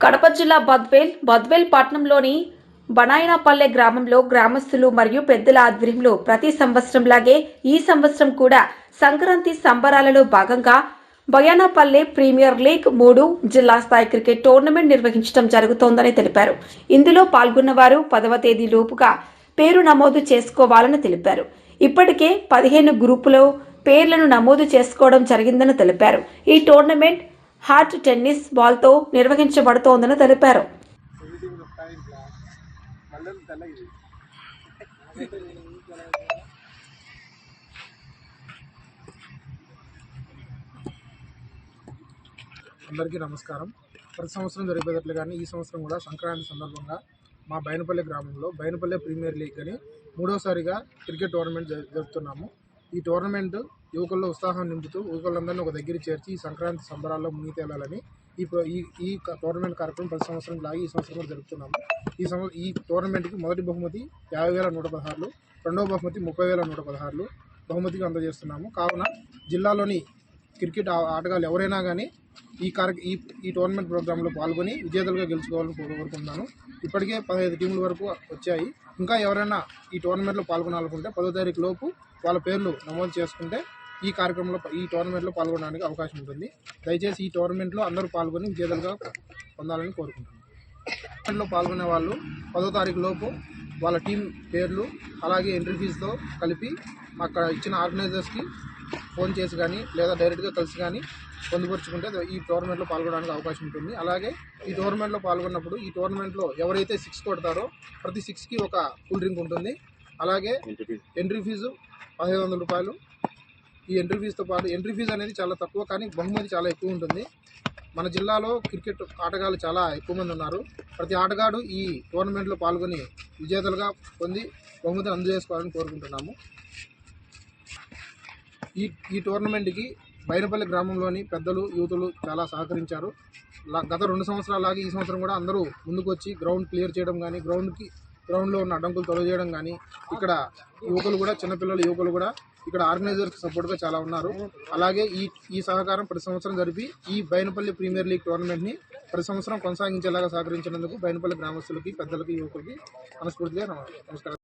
కడప జిల్లా బద్వేల్ బద్వేల్ పట్టణంలోని బనాయనపల్లె గ్రామంలో గ్రామస్తులు మరియు పెద్దల ఆధ్వర్యంలో ప్రతి సంవత్సరంలాగే ఈ సంవత్సరం కూడా సంక్రాంతి సంబరాలలో భాగంగా బయానాపల్లె ప్రీమియర్ లీగ్ మూడు జిల్లా స్థాయి క్రికెట్ టోర్నమెంట్ నిర్వహించడం జరుగుతోందని తెలిపారు. ఇందులో పాల్గొన్నవారు పదవ తేదీ లోపుగా పేరు నమోదు చేసుకోవాలని తెలిపారు. ఇప్పటికే పదిహేను గ్రూపులో పేర్లను నమోదు చేసుకోవడం జరిగిందని తెలిపారు. ఈ టోర్నమెంట్ హార్ట్ టెన్నిస్ బాల్తో నిర్వహించబడుతోందని తెలిపారు. అందరికీ నమస్కారం. ప్రతి సంవత్సరం జరిపేటట్లు కానీ ఈ సంవత్సరం కూడా సంక్రాంతి సందర్భంగా మా బైనపల్లి గ్రామంలో బైనపల్లి ప్రీమియర్ లీగ్ అని మూడోసారిగా క్రికెట్ టోర్నమెంట్ జరుపుతున్నాము. ఈ టోర్నమెంట్ యువకుల్లో ఉత్సాహం నింపుతూ యువకులందరినీ ఒక దగ్గర చేర్చి ఈ సంక్రాంతి సంబరాల్లో మునిగి తేలాలని ఈ ఈ టోర్నమెంట్ కార్యక్రమం ప్రతి సంవత్సరం లాగి ఈ సంవత్సరం కూడా జరుపుతున్నాము. ఈ సంవ ఈ టోర్నమెంట్కి మొదటి బహుమతి యాభై వేల నూట పదహారులు రెండవ బహుమతి ముప్పై వేల నూట పదహారులు బహుమతిగా అందజేస్తున్నాము. కావున జిల్లాలోని క్రికెట్ ఆ- ఆటగాళ్ళు ఎవరైనా కానీ ఈ కార్య ఈ ఈ టోర్నమెంట్ ప్రోగ్రాంలో పాల్గొని విజేతలుగా గెలుచుకోవాలని కోరుకుంటున్నాను. ఇప్పటికే పదహైదు టీంల వరకు వచ్చాయి. ఇంకా ఎవరైనా ఈ టోర్నమెంట్లో పాల్గొనాలనుకుంటే పదో తారీఖు లోపు వాళ్ళ పేర్లు నమోదు చేసుకుంటే ఈ కార్యక్రమంలో ఈ టోర్నమెంట్లో పాల్గొనడానికి అవకాశం ఉంటుంది. దయచేసి ఈ టోర్నమెంట్లో అందరూ పాల్గొని విజేతలుగా పొందాలని కోరుకుంటున్నాను. టోర్నమెంట్లో పాల్గొనే వాళ్ళు పదో తారీఖు లోపు వాళ్ళ టీం పేర్లు అలాగే ఎంట్రీ ఫీజుతో కలిపి అక్కడ ఇచ్చిన ఆర్గనైజర్స్కి ఫోన్ చేసి కానీ లేదా డైరెక్ట్గా కలిసి కానీ పొందుపరుచుకుంటే ఈ టోర్నమెంట్లో పాల్గొనడానికి అవకాశం ఉంటుంది. అలాగే ఈ టోర్నమెంట్లో పాల్గొన్నప్పుడు ఈ టోర్నమెంట్లో ఎవరైతే సిక్స్ కొడతారో ప్రతి సిక్స్కి ఒక కూల్ డ్రింక్ ఉంటుంది. అలాగే ఎంట్రీ ఫీజు పదిహేను వందల రూపాయలు. ఈ ఎంట్రీ ఫీజుతో పాటు ఎంట్రీ ఫీజు అనేది చాలా తక్కువ కానీ బహుమతి చాలా ఎక్కువ ఉంటుంది. మన జిల్లాలో క్రికెట్ ఆటగాళ్ళు చాలా ఎక్కువ మంది ఉన్నారు. ప్రతి ఆటగాడు ఈ టోర్నమెంట్లో పాల్గొని విజేతలుగా పొంది బహుమతిని అందజేసుకోవాలని కోరుకుంటున్నాము. ఈ ఈ టోర్నమెంట్కి పైరపల్లి గ్రామంలోని పెద్దలు యువతులు చాలా సహకరించారు. గత రెండు సంవత్సరాలాగా ఈ సంవత్సరం కూడా అందరూ ముందుకు వచ్చి గ్రౌండ్ క్లియర్ చేయడం కానీ గ్రౌండ్కి గ్రౌండ్లో ఉన్న అడ్డంకులు తొలగజేయడం కానీ ఇక్కడ యువకులు కూడా చిన్నపిల్లలు యువకులు కూడా ఇక్కడ ఆర్గనైజర్కి సపోర్ట్గా చాలా ఉన్నారు. అలాగే ఈ ఈ సహకారం ప్రతి సంవత్సరం జరిపి ఈ బైనపల్లి ప్రీమియర్ లీగ్ టోర్నమెంట్ని ప్రతి సంవత్సరం కొనసాగించేలాగా సహకరించినందుకు బైనపల్లి గ్రామస్తులకి పెద్దలకి యువకులకి మనస్ఫూర్తిగా నమ- నమస్కారం.